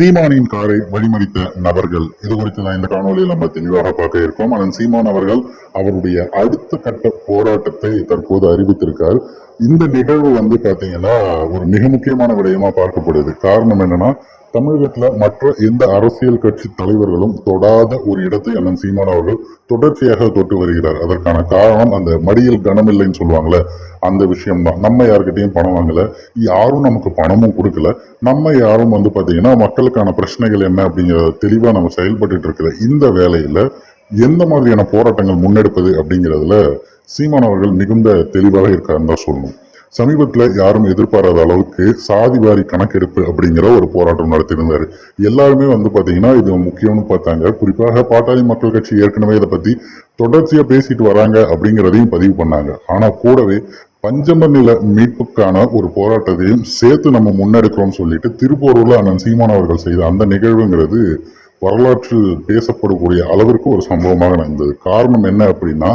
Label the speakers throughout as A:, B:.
A: சீமானின் காரை வழிமறித்த நபர்கள். இது குறித்து தான் இந்த காணொலியில் நம்ம தெளிவாக பார்க்க இருக்கோம். அதன் சீமான் அவர்கள் அவருடைய அடுத்த கட்ட போராட்டத்தை தற்போது அறிவித்திருக்கார். இந்த நிகழ்வு வந்து பார்த்தீங்கன்னா ஒரு மிக முக்கியமான விடயமா பார்க்கப்படுது. காரணம் என்னன்னா தமிழகத்துல மற்ற எந்த அரசியல் கட்சி தலைவர்களும் தொடாத ஒரு இடத்தை அண்ணன் சீமான் அவர்கள் தொடர்ச்சியாக தொட்டு வருகிறார். அதற்கான காரணம் அந்த மடியில் கனமில்லைன்னு சொல்லுவாங்களே அந்த விஷயம் தான் நம்ம யார்கிட்டையும் பணம் வாங்கல யாரும் நமக்கு பணமும் கொடுக்கல. நம்ம யாரும் வந்து பார்த்தீங்கன்னா மக்களுக்கான பிரச்சனைகள் என்ன அப்படிங்கிறத தெளிவாக நம்ம செயல்பட்டு இருக்கிற இந்த வேலையில எந்த மாதிரியான போராட்டங்கள் முன்னெடுப்பது அப்படிங்கிறதுல சீமான் அவர்கள் மிகுந்த தெளிவாக இருக்காருன்னு தான் சொல்லணும். சமீபத்தில் யாரும் எதிர்பாராத அளவுக்கு சாதிவாரி கணக்கெடுப்பு அப்படிங்கிற ஒரு போராட்டம் நடத்தியிருந்தார். எல்லாருமே வந்து பார்த்தீங்கன்னா இது முக்கியம்னு பார்த்தாங்க. குறிப்பாக பாட்டாளி மக்கள் கட்சி ஏற்கனவே இதை பற்றி தொடர்ச்சியாக பேசிட்டு வராங்க அப்படிங்கிறதையும் பதிவு பண்ணாங்க. ஆனால் கூடவே பஞ்சம நில மீட்புக்கான ஒரு போராட்டத்தையும் சேர்த்து நம்ம முன்னெடுக்கிறோம்னு சொல்லிட்டு திருப்பூரூரில் அண்ணன் சீமான் அவர்கள் செய்த அந்த நிகழ்வுங்கிறது வரலாற்றில் பேசப்படக்கூடிய அளவிற்கு ஒரு சம்பவமாக நடந்தது. காரணம் என்ன அப்படின்னா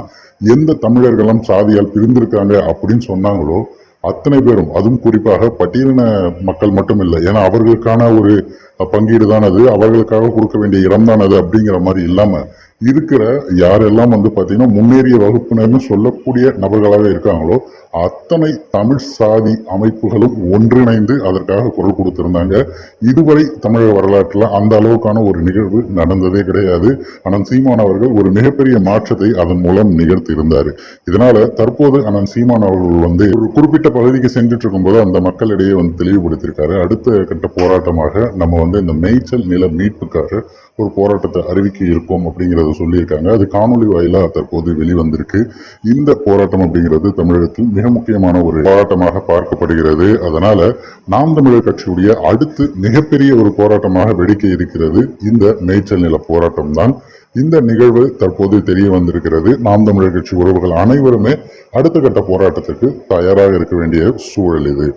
A: எந்த தமிழர்களும் சாதியால் பிரிந்திருக்காங்க அப்படின்னு சொன்னாங்களோ அத்தனை பேரும் அதுவும் குறிப்பாக பட்டியலின மக்கள் மட்டும் இல்லை ஏன்னா அவர்களுக்கான ஒரு பங்கீடு தான் அது அவர்களுக்காக கொடுக்க வேண்டிய இடம் தான் அது அப்படிங்கிற மாதிரி இல்லாமல் இருக்கிற யாரெல்லாம் வந்து பார்த்தீங்கன்னா முன்னேறிய வகுப்பினர்னு சொல்லக்கூடிய நபர்களாக இருக்காங்களோ அத்தனை தமிழ் சாதி அமைப்புகளும் ஒன்றிணைந்து அதற்காக குரல் கொடுத்திருந்தாங்க. இதுவரை தமிழக வரலாற்றில் அந்த அளவுக்கான ஒரு நிகழ்வு நடந்ததே கிடையாது. அனந்த் சீமான் அவர்கள் ஒரு மிகப்பெரிய மாற்றத்தை அதன் மூலம் நிகழ்த்தி இருந்தார் இதனால தற்போது அனந்த் சீமான் அவர்கள் வந்து ஒரு குறிப்பிட்ட பகுதிக்கு சென்றுட்டு இருக்கும்போது அந்த மக்களிடையே வந்து தெளிவுபடுத்தியிருக்காரு. அடுத்த கட்ட போராட்டமாக நம்ம வந்து இந்த மேய்ச்சல் நில மீட்புக்காக ஒரு போராட்டத்தை அறிவிக்க இருக்கோம் அப்படிங்கிறத சொல்லியிருக்காங்க. அது காணொலி வாயிலாக தற்போது வெளிவந்திருக்கு. இந்த போராட்டம் அப்படிங்கிறது தமிழகத்தில் மிக முக்கியமான ஒரு போராட்டமாக பார்க்கப்படுகிறது. அதனால நாம் தமிழர் கட்சியுடைய அடுத்து மிகப்பெரிய ஒரு போராட்டமாக வெடிக்க இருக்கிறது இந்த மேய்ச்சல் நில போராட்டம் தான். இந்த நிகழ்வு தற்போது தெரிய வந்திருக்கிறது. நாம் தமிழர் கட்சி உறவுகள் அனைவருமே அடுத்த கட்ட போராட்டத்துக்கு தயாராக இருக்க வேண்டிய சூழல் இது.